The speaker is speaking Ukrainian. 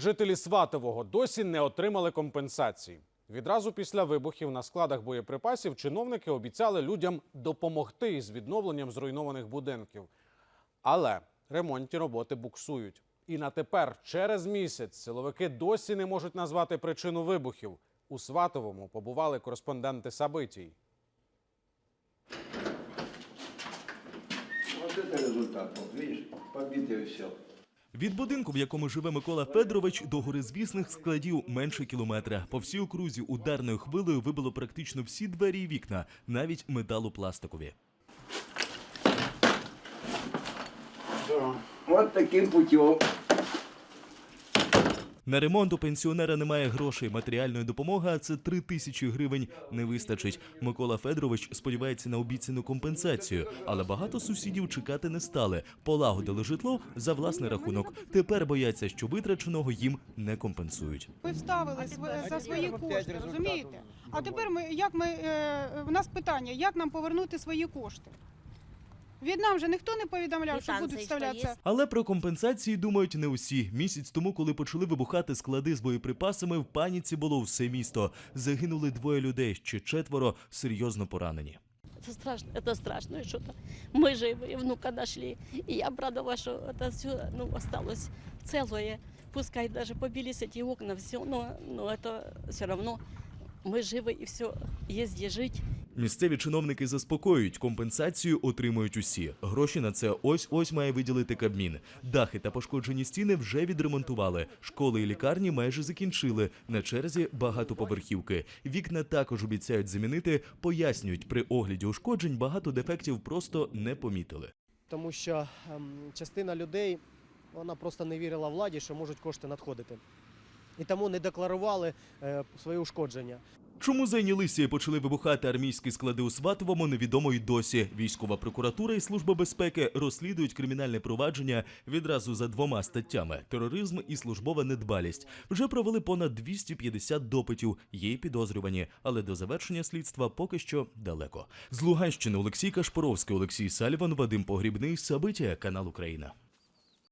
Жителі Сватового досі не отримали компенсації. Відразу після вибухів на складах боєприпасів чиновники обіцяли людям допомогти із відновленням зруйнованих будинків. Але ремонтні роботи буксують. І на тепер, через місяць, силовики досі не можуть назвати причину вибухів. У Сватовому побували кореспонденти Сабитій. Вот это результат, вот видишь, побитое все. Від будинку, в якому живе Микола Федорович, до горизвісних складів менше кілометра. По всій окрузі ударною хвилею вибило практично всі двері і вікна, навіть металопластикові. Ось таким путем. На ремонт у пенсіонера немає грошей. Матеріальної допомоги, а це три тисячі гривень не вистачить. Микола Федорович сподівається на обіцяну компенсацію, але багато сусідів чекати не стали. Полагодили житло за власний рахунок. Тепер бояться, що витраченого їм не компенсують. Ви вставили за свої кошти, розумієте? А тепер ми як ми е, у нас питання, як нам повернути свої кошти? Від нам же ніхто не повідомляв, що будуть Квитанції, вставлятися. що є? Але про компенсації думають не усі. Місяць тому, коли почали вибухати склади з боєприпасами, в паніці було все місто. Загинули двоє людей, ще четверо серйозно поранені. Это страшно, это страшно, и что-то мы живы, и внука нашли. И я обрадовалась, что это все ну, осталось целое. Пускай даже побились эти окна, все, но, но это все равно мы живы, и все, есть где жить. Місцеві чиновники заспокоюють, компенсацію отримують усі. Гроші на це ось ось має виділити Кабмін. Дахи та пошкоджені стіни вже відремонтували. Школи і лікарні майже закінчили. На черзі багатоповерхівки. Вікна також обіцяють замінити. Пояснюють, при огляді ушкоджень багато дефектів просто не помітили. тому що ем, частина людей вона просто не вірила владі, що можуть кошти надходити. І тому не декларували е, свої ушкодження. Чому зайнялися і почали вибухати армійські склади у Сватовому, невідомо й досі. Військова прокуратура і служба безпеки розслідують кримінальне провадження відразу за двома статтями: тероризм і службова недбалість. Вже провели понад 250 допитів. Є й підозрювані, але до завершення слідства поки що далеко. З Луганщини Олексій Кашпоровський, Олексій Сальван, Вадим Погрібний, Сабиття, канал Україна.